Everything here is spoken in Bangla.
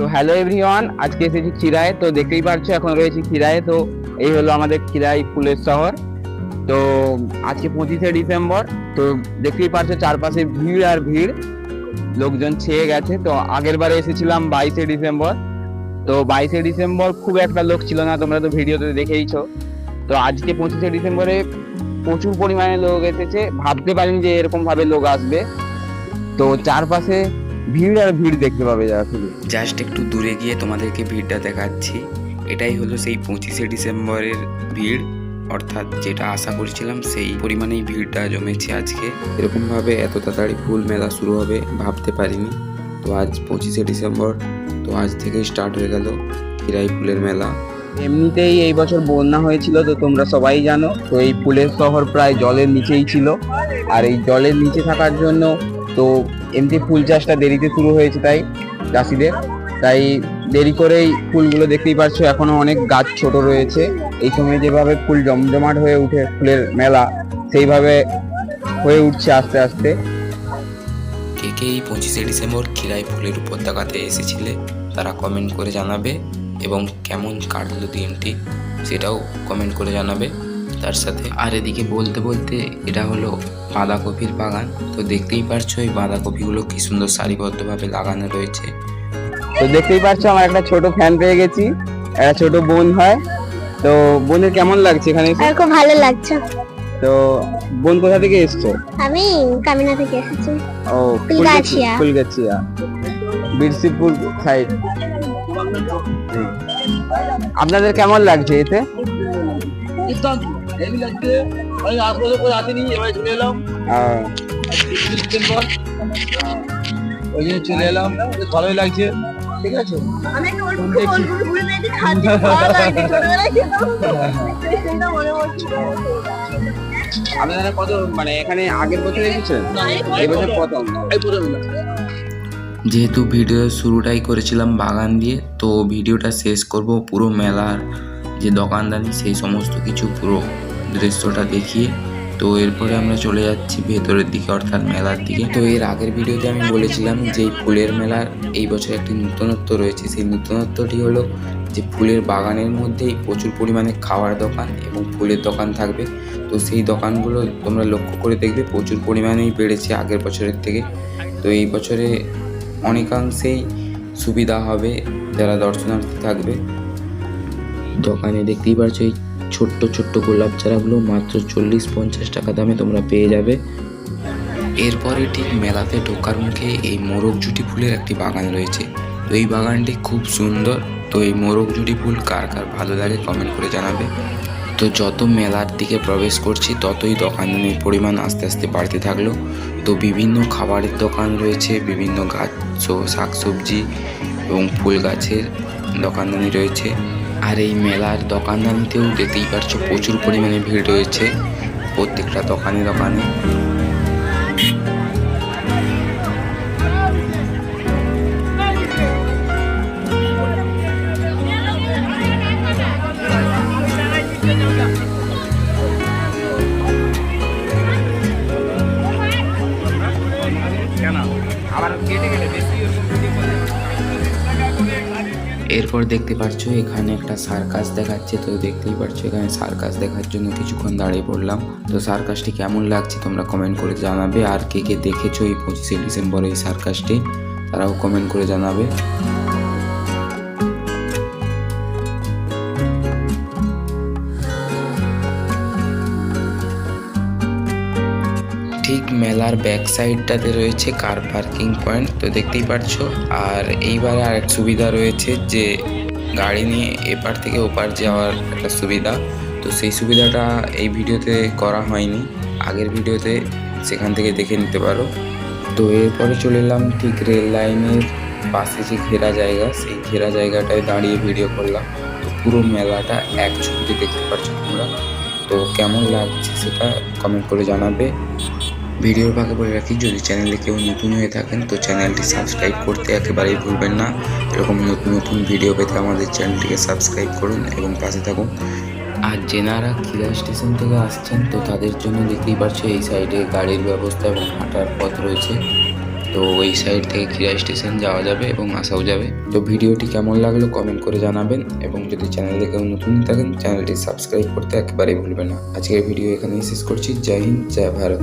তো হ্যালো এভরিওয়ান আজকে এসেছি খিরায়, তো দেখতেই পারছ এখন রয়েছে খিরায়, তো এই হলো আমাদের খিরাই ফুলের শহর। তো আজকে পঁচিশে ডিসেম্বর, তো দেখতেই পারছ চারপাশে ভিড় আর ভিড়, লোকজন ছেয়ে গেছে, তো আগের বারে এসেছিলাম বাইশে ডিসেম্বর। তো বাইশে ডিসেম্বর খুব একটা লোক ছিল না, তোমরা তো ভিডিওতে দেখেইছো। তো আজকে পঁচিশে ডিসেম্বরে প্রচুর পরিমাণে লোক এসেছে, ভাবতে পারিনি যে এরকম ভাবে লোক আসবে। তো চারপাশে ভিড় আর ভিড় দেখতে পাবে যারা শুধু। জাস্ট একটু দূরে গিয়ে তোমাদেরকে ভিড়টা দেখাচ্ছি। এটাই হলো সেই পঁচিশে ডিসেম্বরের ভিড়। অর্থাৎ যেটা আশা করছিলাম সেই পরিমাণেই ভিড়টা জমেছে আজকে। এরকমভাবে এত তাড়াতাড়ি ফুল মেলা শুরু হবে ভাবতে পারিনি। তো আজ পঁচিশে ডিসেম্বর তো আজ থেকেই স্টার্ট হয়ে গেল খিরাই ফুলের মেলা। এমনিতেই এই বছর বন্যা হয়েছিল তো তোমরা সবাই জানো। তো এই ফুলের শহর প্রায় জলের নিচেই ছিল। আর এই জলের নিচে থাকার জন্য তো এমনি ফুল চাষটা দেরিতে শুরু হয়েছে তাই চাষিদের। তাই দেরি করেই ফুলগুলো দেখতেই পাচ্ছ এখনও অনেক গাছ ছোট রয়েছে। এই সময় যেভাবে ফুল জমজমাট হয়ে উঠে ফুলের মেলা, সেইভাবে হয়ে উঠছে আস্তে আস্তে। কে কে এই পঁচিশে ডিসেম্বর খিরাই ফুলের উপত্যকাতে এসেছিলে, তারা কমেন্ট করে জানাবে। এবং কেমন কাটলো দিনটি, সেটাও কমেন্ট করে জানাবে। তার সাথে। আর এদিকে বলতে বলতে এটা হলো বাঁধাকপির বাগান। তো দেখতেই পারছ এই বাঁধাকপিগুলো কি সুন্দর সারিবদ্ধভাবে লাগানো রয়েছে। তো দেখতেই পারছ আমার একটা ছোট ফ্যান পেয়ে গেছি। একটা ছোট বোন হয়। তো বোনের কেমন লাগছে এখানে? আর খুব ভালো লাগছে। তো বোন কোথা থেকে এসছো? আমি কামিনা থেকে এসেছি। ও ফুলগাছিয়া। ফুলগাছিয়া। বীরসিপুর সাইড আপনাদের কেমন লাগছে এতে? দুর্দান্ত হেভি লাগছে আশপাশে করে আসেনি এবারে চলে এলাম। ওই জন্য চলে এলাম। বেশ ভালোই লাগছে। ঠিক আছে? আপনারা কত মানে এখানে আগের বছর এসেছেন এই বছর প্রথম। এই প্রথম যেহেতু ভিডিও শুরুটাই করেছিলাম বাগান দিয়ে তো ভিডিওটা শেষ করব পুরো মেলার যে দোকানদানি সেই সমস্ত কিছু পুরো দৃশ্যটা দেখিয়ে, তো এরপরে আমরা চলে যাচ্ছি ভেতরের দিকে, অর্থাৎ মেলার দিকে। তো এর আগের ভিডিওতে আমি বলেছিলাম যে ফুলের মেলার এই বছর একটি নূতনত্ব রয়েছে। সেই নূতনত্বটি হলো যে ফুলের বাগানের মধ্যেই প্রচুর পরিমাণে খাওয়ার দোকান এবং ফুলের দোকান থাকবে। তো সেই দোকানগুলো তোমরা লক্ষ্য করে দেখবে, প্রচুর পরিমাণেই বেড়েছে আগের বছরের থেকে। তো এই বছরে অনেকাংশেই সুবিধা হবে যারা দর্শনার্থী থাকবে। দোকানে দেখতেই পারছ এই ছোট্ট ছোট্ট গোলাপ চারাগুলো মাত্র চল্লিশ পঞ্চাশ টাকা দামে তোমরা পেয়ে যাবে। এরপরে ঠিক মেলাতে ঢোকার মুখে এই মোরগ জুটি ফুলের একটি বাগান রয়েছে। তো এই বাগানটি খুব সুন্দর। তো এই মোরগ জুটি ফুল কার কার ভালো লাগে কমেন্ট করে জানাবে। তো যত মেলার দিকে প্রবেশ করছি, ততই দোকানের পরিমাণ আস্তে আস্তে বাড়তে থাকল। তো বিভিন্ন খাবারের দোকান রয়েছে, বিভিন্ন গাছ শাকসবজি এবং ফুল গাছের দোকানদানি রয়েছে। আর এই মেলার দোকানদানিতেও দেখতেই পারছ প্রচুর পরিমাণে ভিড় রয়েছে। প্রত্যেকটা দোকানে দোকানে। এরপর দেখতে পাচ্ছ এখানে একটা সার্কাস দেখাচ্ছে, তো দেখতেই পাচ্ছ এখানে সার্কাস দেখার জন্য কিছুক্ষণ দাঁড়িয়ে পড়লাম। তো সার্কাসটি কেমন লাগছে তোমরা কমেন্ট করে জানাবে, আর কে কে দেখেছ এই পঁচিশে ডিসেম্বর এই সার্কাসটি, তারাও কমেন্ট করে জানাবে। ঠিক মেলার ব্যাক সাইডটাতে রয়েছে কার পার্কিং পয়েন্ট তো দেখতেই পাচ্ছো আর এইবারে আর সুবিধা রয়েছে যে গাড়ি নিয়ে এপার থেকে ওপার যাওয়ার একটা সুবিধা। তো সেই সুবিধাটা এই ভিডিওতে করা হয়নি। আগের ভিডিওতে সেখান থেকে দেখে নিতে পারো। তো এরপরে চলে এলাম ঠিক রেল লাইনের পাশে যে ঘেরা জায়গা, সেই ঘেরা জায়গাটায় দাঁড়িয়ে ভিডিও করলাম। তো পুরো মেলাটা এক ছবিতে দেখতে পাচ্ছ তোমরা। তো কেমন লাগছে সেটা কমেন্ট করে জানাবে। ভিডিওর ফাঁকে বলে রাখি। যদি চ্যানেলে কেউ নতুন হয়ে থাকেন, তো চ্যানেলটি সাবস্ক্রাইব করতে একেবারেই ভুলবেন না। এরকম নতুন নতুন ভিডিও পেতে আমাদের চ্যানেলটিকে সাবস্ক্রাইব করুন এবং পাশে থাকুন। আর যেনারা খিরা স্টেশন থেকে আসছেন, তো তাদের জন্য দেখতেই পাচ্ছ এই সাইডে গাড়ির ব্যবস্থা এবং হাঁটার পথ রয়েছে। তো এই সাইড থেকে খিরাই স্টেশন যাওয়া যাবে এবং আসাও যাবে। তো ভিডিওটি কেমন লাগল কমেন্ট করে জানাবেন এবং যদি চ্যানেলে কেউ নতুন থাকেন, চ্যানেলটি সাবস্ক্রাইব করতে একেবারেই ভুলবেন না। আজকের ভিডিও এখানেই শেষ করছি। জয় হিন্দ, জয় ভারত।